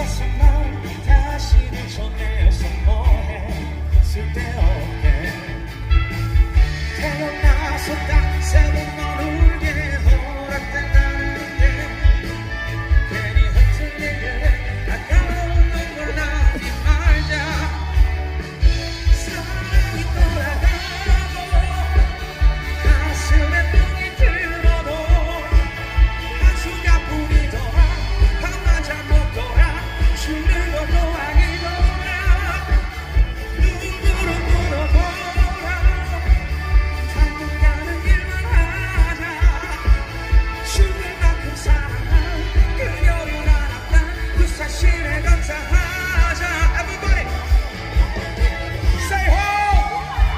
뺏은 다시 미쳐내서 뭐해? 쓸데없게 태어나서 딱